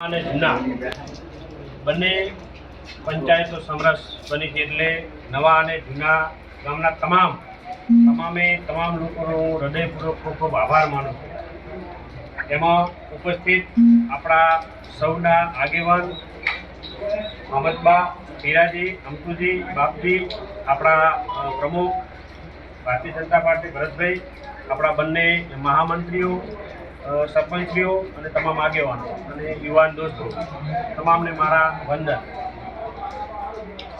અને જૂના. બંને પંચાયતો સમરસ બની છે એટલે નવા અને જૂના ગામના તમામ, તમામે તમામ લોકોનો હૃદયપૂર્વક ખૂબ ખૂબ આભાર માનું છું. એમાં ઉપસ્થિત આપણા સૌના આગેવાન મોહમ્મદબા પીરાજી અમતુજી બાપજી, આપણા પ્રમુખ, ભારતીય જનતા પાર્ટી ભરતભાઈ, આપણા બંને મહામંત્રીઓ સરપંચીઓ અને તમામ આગેવાનો અને યુવાન દોસ્તો, તમામને મારા વંદન.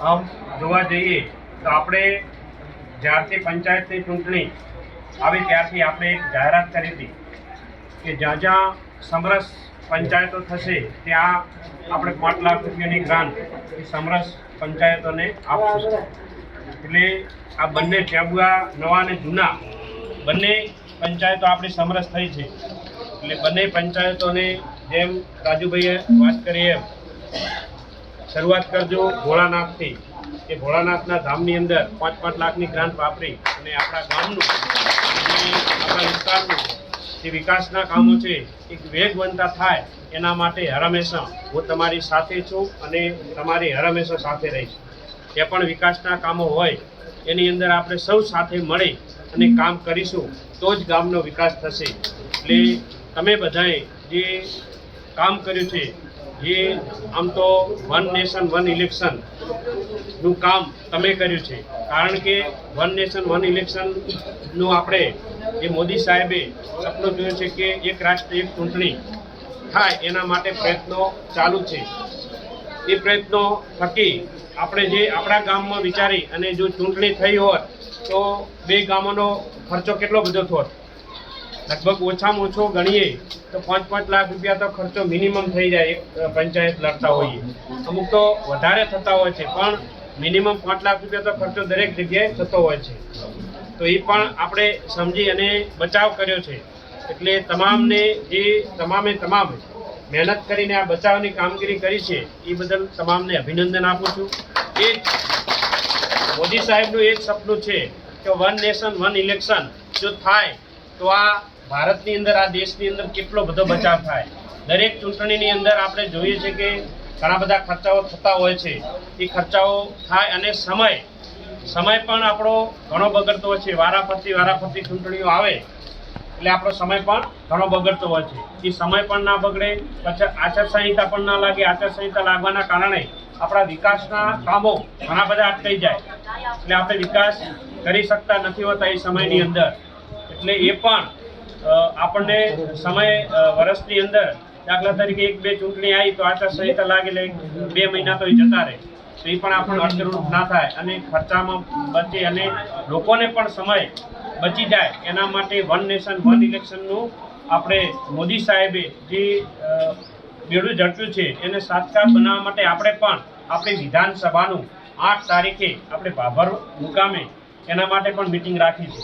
આમ જોવા જઈએ તો આપણે જ્યારથી પંચાયતની ચૂંટણી આવી ત્યારથી આપણે એક જાહેરાત કરી હતી કે જ્યાં જ્યાં સમરસ પંચાયતો થશે, ત્યાં આપણે પાંચ લાખ રૂપિયાની ગ્રાન્ટ એ સમરસ પંચાયતોને આપશું. એટલે આ બંને ટેબુઆ નવા અને જૂના, બંને પંચાયતો આપણી સમરસ થઈ છે. એટલે બંને પંચાયતોને જેમ રાજુભાઈએ વાત કરી એમ, શરૂઆત કરજો ભોળાનાથથી, કે ભોળાનાથના ધામની અંદર પાંચ પાંચ લાખની ગ્રાન્ટ વાપરી અને આપણા ગામનું આપણા વિસ્તારનું જે વિકાસના કામો છે, એક વેગવંતા થાય એના માટે હરમેશા હું તમારી સાથે છું અને તમારી હરમેશા સાથે રહીશ. જે પણ વિકાસના કામો હોય, એની અંદર આપણે સૌ સાથે મળી અને કામ કરીશું, તો જ ગામનો વિકાસ થશે. એટલે તમે બધાએ જે કામ કર્યું છે, જે આમ તો વન નેશન, વન ઇલેક્શનનું કામ તમે કર્યું છે, કારણ કે વન નેશન, વન ઇલેક્શનનું આપણે જે મોદી સાહેબે સપનું જોયું છે કે એક રાષ્ટ્ર, એક ચૂંટણી થાય એના માટે પ્રયત્નો ચાલુ છે. એ પ્રયત્નો થકી આપણે જે આપણા ગામમાં વિચારી અને જો ચૂંટણી થઈ હોત તો બે ગામોનો ખર્ચો કેટલો બધો થોત લગભગ ઓછામાં ઓછો ગણીએ તો પાંચ પાંચ લાખ રૂપિયા તો ખર્ચો મિનિમમ થઈ જાય એક પંચાયત લડતા હોઈએ. અમુક તો વધારે થતા હોય છે, પણ મિનિમમ પાંચ લાખ રૂપિયા તો ખર્ચો દરેક જગ્યાએ થતો હોય છે. તો એ પણ આપણે સમજી અને બચાવ કર્યો છે. એટલે તમામને જે તમામે તમામ મહેનત કરીને આ બચાવની કામગીરી કરી છે, એ બદલ તમામને અભિનંદન આપું છું. એ મોદી સાહેબનું એ જ સપનું છે કે વન નેશન વન ઇલેક્શન જો થાય તો આ ભારતની અંદર આ દેશની અંદર કેટલો બધો બચાવ થાય? દરેક ચૂંટણીની અંદર આપણે જોઈએ છે કે ઘણા બધા ખર્ચાઓ થતા હોય છે. એ ખર્ચાઓ થાય અને સમય સમય પણ આપણો ઘણો બગડતો હોય છે. વારાફરતી વારાફરતી ચૂંટણીઓ આવે એટલે આપણો સમય પણ ઘણો બગડતો હોય છે. એ સમય પણ ના બગડે, પછી આચારસંહિતા પણ ના લાગે. આચારસંહિતા લાગવાના કારણે આપણા વિકાસના કામો ઘણા બધા અટકાઈ જાય. એટલે આપણે વિકાસ કરી શકતા નથી હોતા એ સમયની અંદર. એટલે એ પણ આપણને સમય વર્ષની અંદર દાખલા તરીકે એક, બે ચૂંટણી આવી તો આચારસંહિતા લાગે એટલે બે મહિના તો એ જતા રહે. તો એ પણ આપણને અડચણરૂપ ના થાય અને ખર્ચામાં બચે અને લોકોને પણ સમય બચી જાય. એના માટે વન નેશન, વન ઇલેક્શનનું આપણે મોદી સાહેબે જે બેડું ઝડપ્યું છે એને સાતકાર બનાવવા માટે આપણે પણ આપણી વિધાનસભાનું આઠ તારીખે આપણે ભાભર મુકામે એના માટે પણ મિટિંગ રાખી છે.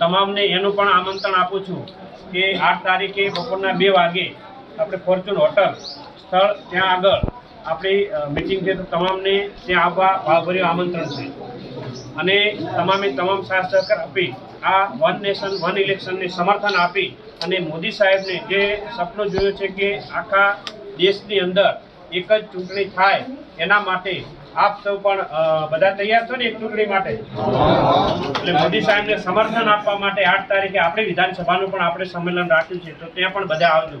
તમામને એનું પણ આમંત્રણ આપું છું કે આઠ તારીખે બપોરના બે વાગે આપણે ફોર્ચ્યુન હોટલ સ્થળ ત્યાં આગળ આપણી મિટિંગ છે તો તમામને ત્યાં આવવા ભાવભર્યું આમંત્રણ છે. અને તમામે તમામ સાથ સહકાર આપી આ વન નેશન, વન ઇલેક્શનને સમર્થન આપી અને મોદી સાહેબને જે સપનું જોયું છે કે આખા દેશની અંદર એક જ ચૂંટણી થાય એના માટે આપ સૌ પણ બધા તૈયાર છો ને એક ચૂંટણી માટે? એટલે મોદી સાહેબને સમર્થન આપવા માટે આઠ તારીખે આપણે વિધાનસભાનું પણ આપણે સંમેલન રાખ્યું છે, તો ત્યાં પણ બધા આવજો.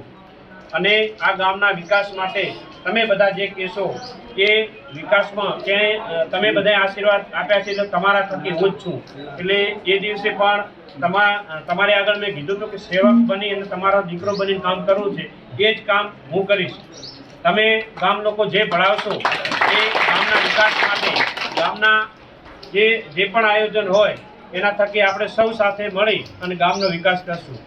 અને આ ગામના વિકાસ માટે તમે બધા જે કહેશો એ વિકાસમાં ક્યાંય તમે બધા આશીર્વાદ આપ્યા છે, તો તમારા થકી હું જ છું. એટલે એ દિવસે પણ તમા તમારી આગળ મેં કીધું હતું કે સેવક બની અને તમારો દીકરો બની કામ કરવું છે, એ જ કામ હું કરીશ. તમે ગામ લોકો જે ભણાવશો, એ ગામના વિકાસ માટે, ગામના જે જે પણ આયોજન હોય, એના થકી આપણે સૌ સાથે મળી અને ગામનો વિકાસ કરશું.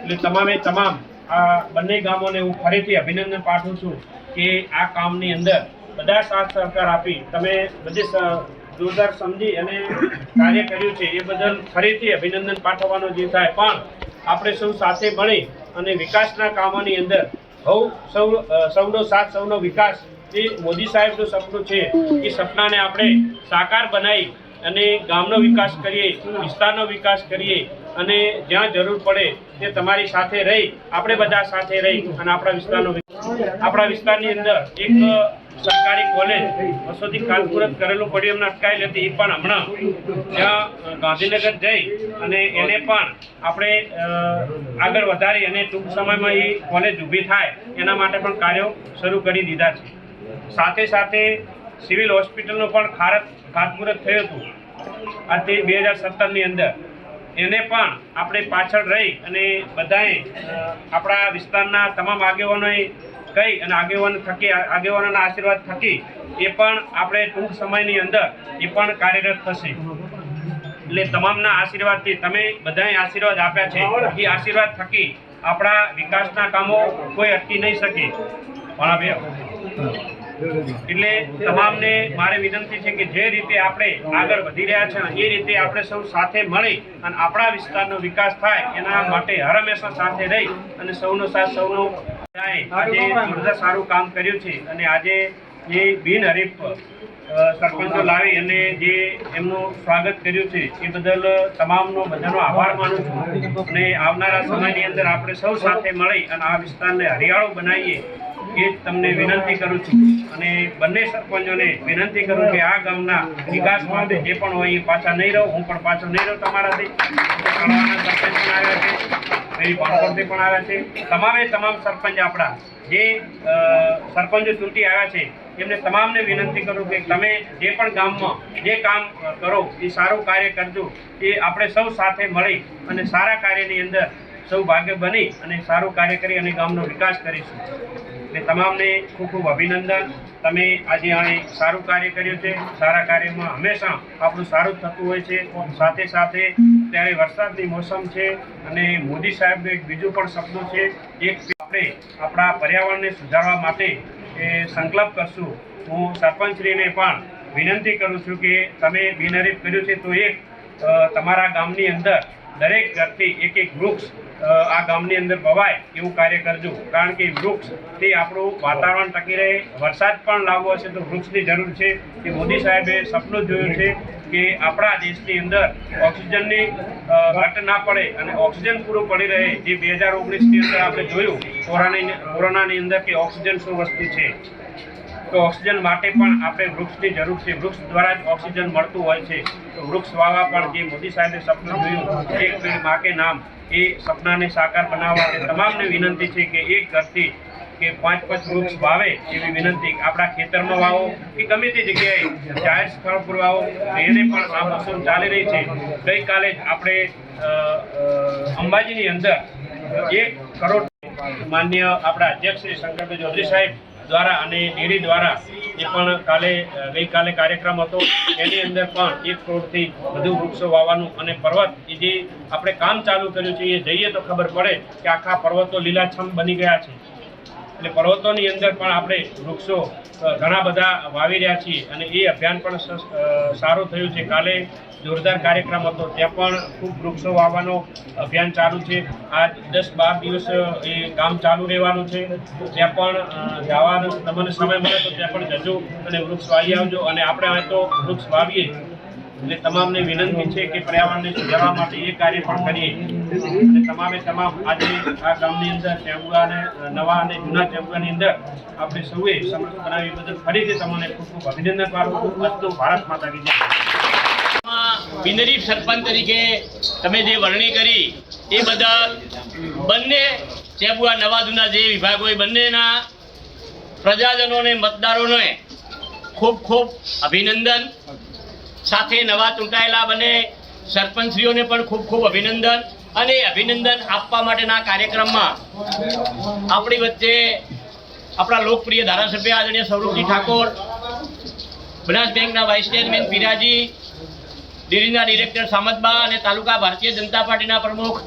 એટલે તમામે તમામ આ બંને ગામોને હું ફરીથી અભિનંદન પાઠવું છું કે આ કામની અંદર બધા સાથ સહકાર આપી તમે બધી જોરદાર સમજી અને કાર્ય કર્યું છે, એ બદલ ફરીથી અભિનંદન પાઠવવાનો જે થાય, પણ આપણે સૌ સાથે મળી અને વિકાસના કામોની અંદર સૌ સૌ સૌનો સાથ, સૌનો વિકાસ એ મોદી સાહેબનું સપનું છે એ સપનાને આપણે સાકાર બનાવી અને ગામનો વિકાસ કરીએ, વિસ્તારનો વિકાસ કરીએ અને જ્યાં જરૂર પડે તે તમારી સાથે રહી, આપણે બધા સાથે રહી અને આપણા વિસ્તારનો આપણા વિસ્તારની અંદર એક સરકારી કોલેજ વર્ષોથી કાલપુરત કરેલું પડ્યું એમને અટકાયેલી હતી એ પણ હમણાં. ત્યાં ગાંધીનગર જઈ અને એને પણ આપણે આગળ વધારી અને ટૂંક સમયમાં એ કોલેજ ઊભી થાય, એના માટે પણ કાર્યો શરૂ કરી દીધા છે. સાથે સાથે સિવિલ હોસ્પિટલનું પણ ખારત, ખાતમુહૂર્ત થયું હતું. આજથી બે હજાર સત્તરની અંદર. એને પણ આપણે પાછળ રહી અને બધાએ આપણા વિસ્તારના તમામ આગેવાનોએ કહી અને આગેવાન થકી આગેવાનોના આશીર્વાદ થકી એ પણ આપણે ટૂંક સમયની અંદર એ પણ કાર્યરત થશે. એટલે તમામના આશીર્વાદથી તમે બધાએ આશીર્વાદ આપ્યા છે. એ આશીર્વાદ થકી આપણા વિકાસના કામો કોઈ અટકી નહીં શકે. એટલે તમામને મારે વિનંતી છે કે જે રીતે આપણે આગળ વધી રહ્યા છે એ રીતે આપણે સૌ સાથે મળી અને આપણા વિસ્તારનો વિકાસ થાય એના માટે હર હંમેશા સાથે રહી અને સૌનો સાથ સૌનો આજે સારું કામ કર્યું છે અને આજે જે બિનહરીફ સરપંચો લાવી અને જે એમનું સ્વાગત કર્યું છે એ બદલ તમામનો બધાનો આભાર માનું છું. અને આવનારા સમયની અંદર આપણે સૌ સાથે મળી અને આ વિસ્તારને હરિયાળો બનાવીએ એ જ તમને વિનંતી કરું છું. અને બંને સરપંચોને વિનંતી કરું કે આ ગામના વિકાસ માટે જે પણ હોય એ પાછા નહીં રહો હું પણ પાછો નહીં રહું તમારાથી. સરપંચ આવ્યા છે. મેરી બાણકોટથી પણ આવ્યા છે. તમામે તમામ સરપંચ આપણા જે સરપંચો ચૂંટી આવ્યા છે, એમને તમામને વિનંતી કરું કે તમે જે પણ ગામમાં જે કામ કરો, એ સારું કાર્ય કરજો. એ આપણે સૌ સાથે મળી અને સારા કાર્યની અંદર સૌ ભાગ્ય બની અને સારું કાર્ય કરી અને ગામનો વિકાસ કરીશું. એટલે તમામને ખૂબ ખૂબ અભિનંદન. તમે આજે અહીં સારું કાર્ય કર્યું છે. સારા કાર્યમાં હંમેશા આપણું સારું થતું હોય છે. સાથે સાથે ત્યારે વરસાદની મોસમ છે અને મોદી સાહેબનું એક બીજું પણ શબ્દ છે. એક આપણે આપણા પર્યાવરણને સુધારવા માટે એ સંકલ્પ કરશું. હું સરપંચશ્રીને પણ વિનંતી કરું છું કે તમે બિનહરીફ કર્યું છે તો એક તમારા ગામની અંદર દરેક ઘરથી એક એક વૃક્ષ આ ગામની અંદર ભવાય એવું કાર્ય કરજો. કારણ કે વૃક્ષ તે આપણું વાતાવરણ ટકી રહે. વરસાદ પણ લાવવો હશે તો વૃક્ષની જરૂર છે કે મોદી સાહેબે સપનું જોયું છે કે આપણા દેશની અંદર ઓક્સિજનની ઘટ ના પડે અને ઓક્સિજન પૂરું પડી રહે. જે બે હજાર ઓગણીસની અંદર આપણે જોયું કોરોનાની અંદર કે ઓક્સિજન શું વસ્તુ છે. તો ઓક્સિજન માટે પણ આપણે વૃક્ષની જરૂર છે. વૃક્ષ દ્વારા જ ઓક્સિજન મળતું હોય છે. તો વૃક્ષ વાવા પણ જે મોદી સાહેબે સપનું જોયું એક પેડમાં નામ એ સપનાને સાકાર બનાવવા તમામને વિનંતી છે કે એક ઘરથી કે પાંચ પાંચ વૃક્ષ વાવે એવી વિનંતી આપણા ખેતરમાં વાવો કે ગમે તે જગ્યાએ જાહેર સ્થળ પર વાવો. એને પણ આ મોસમ ચાલી રહી છે. ગઈકાલે જ આપણે અંબાજીની અંદર એક કરોડ માન્ય આપણા અધ્યક્ષ શ્રી શંકરભાઈ ચૌધરી સાહેબ દ્વારા અને ડેરી દ્વારા એ પણ કાલે ગઈકાલે કાર્યક્રમ હતો, એની અંદર પણ એક કરોડથી વધુ વૃક્ષો વાવવાનું અને પર્વત જે આપણે કામ ચાલુ કર્યું છે એ જઈએ તો ખબર પડે કે આખા પર્વતો લીલાછમ બની ગયા છે. એટલે પર્વતોની અંદર પણ આપણે વૃક્ષો ઘણા બધા વાવી રહ્યા છીએ અને એ અભિયાન પણ સારું થયું છે. કાલે જોરદાર કાર્યક્રમ હતો. ત્યાં પણ ખૂબ વૃક્ષો વાવવાનો અભિયાન ચાલુ છે. આ દસ બાર દિવસ એ કામ ચાલુ રહેવાનું છે. ત્યાં પણ જવાનું જવાનો, તમને સમય મળે તો ત્યાં પણ જજો અને વૃક્ષ વાવી આવજો. અને આપણે આ તો વૃક્ષ વાવીએ એટલે તમામને વિનંતી છે કે પર્યાવરણને સુધારવા માટે એ કાર્ય પણ કરીએ. અને તમામે તમામ આજે આ ગામની અંદર ચેમ્બુઆ અને નવા અને જૂના ચેમ્બુઆની અંદર આપણે સૌએ સમર્થ બનાવી બદલ ફરીથી તમને ખૂબ ખૂબ અભિનંદન પાઠવું છું. અસ્તુ ભારત માતા કી જય. બિનરીફ સરપંચ તરીકે તમે જે વરણી કરી એ બધા બંને ચેબુઆ નવા જૂના જે વિભાગ હોય, બંનેના પ્રજાજનોને, મતદારોને ખૂબ ખૂબ અભિનંદન. સાથે નવા ચૂંટાયેલા બંને. સરપંચશ્રીઓને પણ ખૂબ ખૂબ અભિનંદન અને અભિનંદન આપવા માટેના કાર્યક્રમમાં. આપણી વચ્ચે આપણા લોકપ્રિય ધારાસભ્ય આદરણીય સૌરભજી ઠાકોર, બનાસ બેંકના વાઇસ ચેરમેન પીરાજી ડેરીના ડિરેક્ટર સામતબા અને તાલુકા ભારતીય જનતા પાર્ટીના પ્રમુખ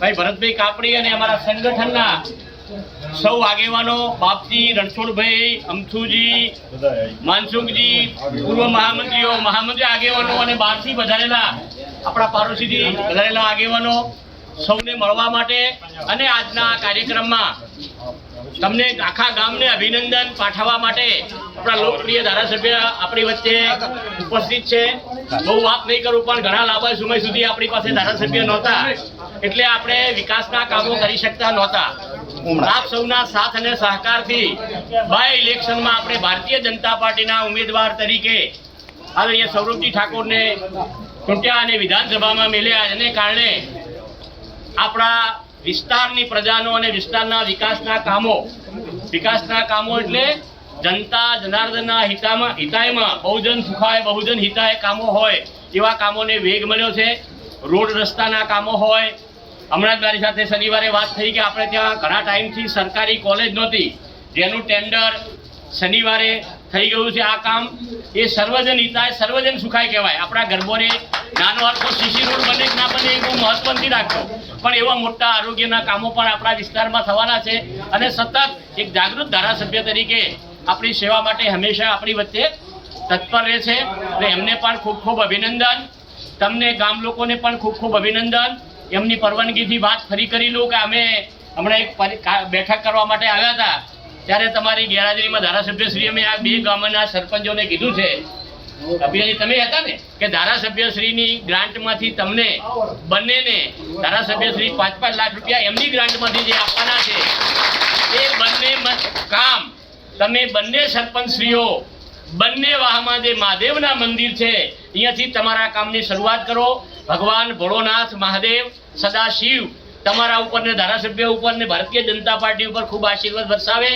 ભાઈ ભરતભાઈ કાપડી અને અમારા સંગઠનના સૌ આગેવાનો, બાપજી, રણછોડભાઈ અમથુજી માનસુખજી, પૂર્વ મહામંત્રીઓ, મહામંત્રી આગેવાનો અને બહારથી વધારેલા, આપણા પાડોશીથી વધારેલા આગેવાનો, સૌને મળવા માટે અને આજના કાર્યક્રમમાં તમને આખા ગામને અભિનંદન પાઠવવા માટે આપણા લોકપ્રિય ધારાસભ્ય આપણી વચ્ચે ઉપસ્થિત છે. બહુ વાત નહીં કરું, પણ ઘણા લાંબા સમય સુધી આપણી પાસે ધારાસભ્ય નહોતા. એટલે આપણે વિકાસના કામો કરી શકતા નહોતા. આપ સૌના સાથ અને સહકારથી બાય ઇલેક્શનમાં આપણે ભારતીય જનતા પાર્ટીના ઉમેદવાર તરીકે આદરણીય સૌરભજી ઠાકોરને ચૂંટ્યા અને વિધાનસભામાં મેળ્યા એને કારણે આપણા વિસ્તારની પ્રજાનો અને વિસ્તારના વિકાસના કામો વિકાસના કામો એટલે જનતા જનાર્દનના હિતામાં હિતાયમાં બહુજન સુખાય બહુજન હિતાય કામો હોય એવા કામોને વેગ મળ્યો છે. રોડ રસ્તાના કામો હોય હમણાં જ મારી સાથે શનિવારે વાત થઈ કે આપણે ત્યાં ઘણા ટાઈમથી સરકારી કોલેજ નહોતી. જેનું ટેન્ડર શનિવારે થઈ ગયું છે આ કામ. એ સર્વજન હિતાય, સર્વજન સુખાય કહેવાય. આપણા ગરબોને નાનો અર્થો સીસી રોડ બને ના બને એ બહુ મહત્વ રાખતો. પણ એવા મોટા આરોગ્યના કામો પણ આપણા વિસ્તારમાં થવાના છે. અને સતત એક જાગૃત ધારાસભ્ય તરીકે આપણી સેવા માટે હંમેશા આપણી વચ્ચે તત્પર રહે છે. અને એમને પણ ખૂબ ખૂબ અભિનંદન. તમને ગામ લોકોને પણ ખૂબ ખૂબ અભિનંદન. એમની પરવાનગીથી વાત ફરી કરી લઉં કે અમે હમણાં એક બેઠક કરવા માટે આવ્યા હતા. ત્યારે તમારી ગેરહાજરીમાં ધારાસભ્યશ્રી અમે આ બે ગામના સરપંચોને કીધું છે. અભિયાજી તમે હતા ને? કે ધારાસભ્યશ્રીની ગ્રાન્ટમાંથી તમને બંનેને ધારાસભ્યશ્રી પાંચ પાંચ લાખ રૂપિયા એમની ગ્રાન્ટમાંથી જે આપવાના છે, એ બંને કામ તમે બંને સરપંચશ્રીઓ, બંને વાહમાં જે મહાદેવના મંદિર છે, અહીંયાથી તમારા કામની શરૂઆત કરો. ભગવાન ભોળોનાથ મહાદેવ સદા શિવ તમારા ઉપર ને ધારાસભ્ય ઉપર ને ભારતીય જનતા પાર્ટી ઉપર ખૂબ આશીર્વાદ વરસાવે.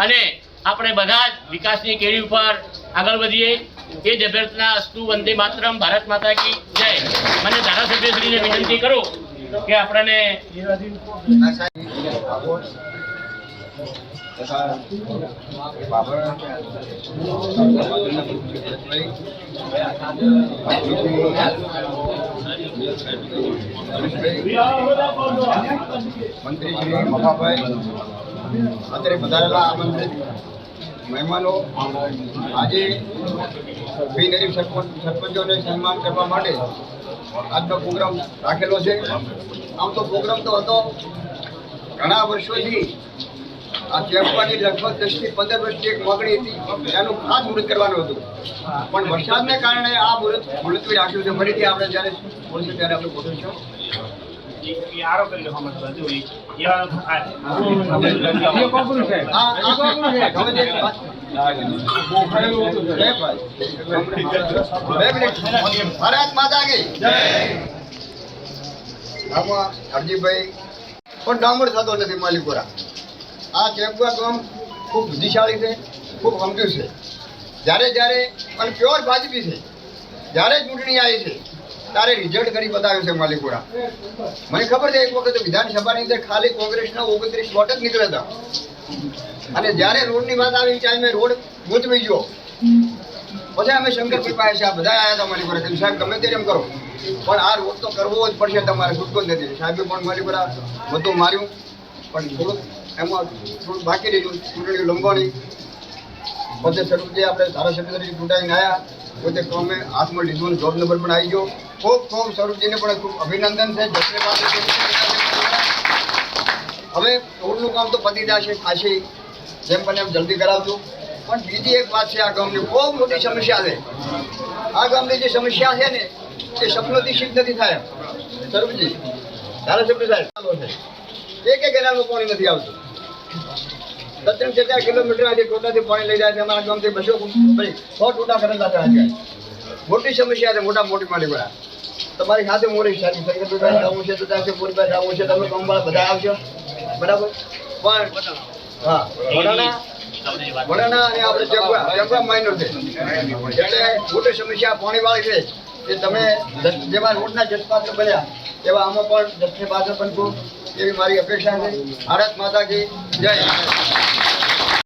અને આપણે બધા જ વિકાસની કેળી ઉપર આગળ વધીએ. એ જ અસ્તુ વંદે માતરમ, ભારત માતા કી જય. મને ધારાસભ્યશ્રીને વિનંતી કરું કે આપણને મંત્રી શ્રી મફાભાઈ અત્યારે વધારેલા આમંત્રિત મહેમાનો આજે બિનહરીફ સરપંચ સરપંચોને સન્માન કરવા માટે આજનો પ્રોગ્રામ રાખેલો છે. આમ તો પ્રોગ્રામ તો હતો. ઘણા વર્ષોથી આ ચેપવાની લગભગ દસથી પંદર વર્ષથી એક માગણી હતી. એનું ખાસ મુહૂર્ત કરવાનું હતું. પણ વરસાદને કારણે આ મુહૂર્ત મુલતવી રાખ્યું છે. ફરીથી આપણે જ્યારે બોલશું ત્યારે આપણે બોલીશું. પણ ડામર થતો નથી માલિકોરા. આ ચેપવા આમ ખૂબ બુદ્ધિશાળી છે, ખૂબ સમજુ છે. જ્યારે જ્યારે અને પ્યોર ભાજપી છે, જ્યારે ચૂંટણી આવી છે, ત્યારે રિઝલ્ટ કરી બતાવ્યું છે માલિકોડા મને ખબર છે એક વખત વિધાનસભાની અંદર ખાલી કોંગ્રેસના ઓગણત્રીસ વોટ જ નીકળ્યા હતા. અને જ્યારે રોડની વાત આવી ત્યારે મેં રોડ ગૂંચવી ગયો. પછી અમે શંકરભાઈ પાસે આ બધા આવ્યા હતા મારી પર સાહેબ, ગમે તે એમ કરો. પણ આ રોડ તો કરવો જ પડશે તમારે છૂટકો જ નથી. સાહેબે પણ મારી પર બધું માર્યું. પણ થોડુંક એમાં થોડું બાકી રહ્યું ચૂંટણી લંબાણી બધે શરૂ જે આપણે ધારાસભ્ય તરીકે ચૂંટાઈને આવ્યા પોતે કામે હાથમાં લીધું જોબ નંબર પણ આવી ગયો. ખૂબ ખૂબ સ્વરૂપજીને પણ ખૂબ અભિનંદન છે હવે રોડનું કામ તો પતી જશે થશે જેમ બને એમ જલ્દી કરાવજો. પણ બીજી એક વાત છે આ ગામની બહુ મોટી સમસ્યા છે. આ ગામની જે સમસ્યા છે ને એ સપનોથી સિદ્ધ નથી થાય. સ્વરૂપજી ધારાસભ્ય સાહેબ. એક એક એના પાણી નથી આવતું. સત્તર ચાર કિલોમીટર આજે ટોટાથી પાણી લઈ જાય અમારા ગામથી બસો ભાઈ સો ટોટા કરેલા છે. મોટી સમસ્યા છે, મોટા મોટી મારી બરા તમારી સાથે મોડી સાથી સંગતભાઈ આવું છે તો ત્યાં પૂરભાઈ આવું છે, તમે ગામવાળા બધા આવશો બરાબર? પણ, હા વડાના વડાના અને આપણે છે. એટલે મોટી સમસ્યા પાણીવાળી છે, કે જેમાં રોડના જસપાત્ર બન્યા એવા આમાં પણ દસને પાત્ર બનતું એવી મારી અપેક્ષા છે. ભારત માતા કી જય.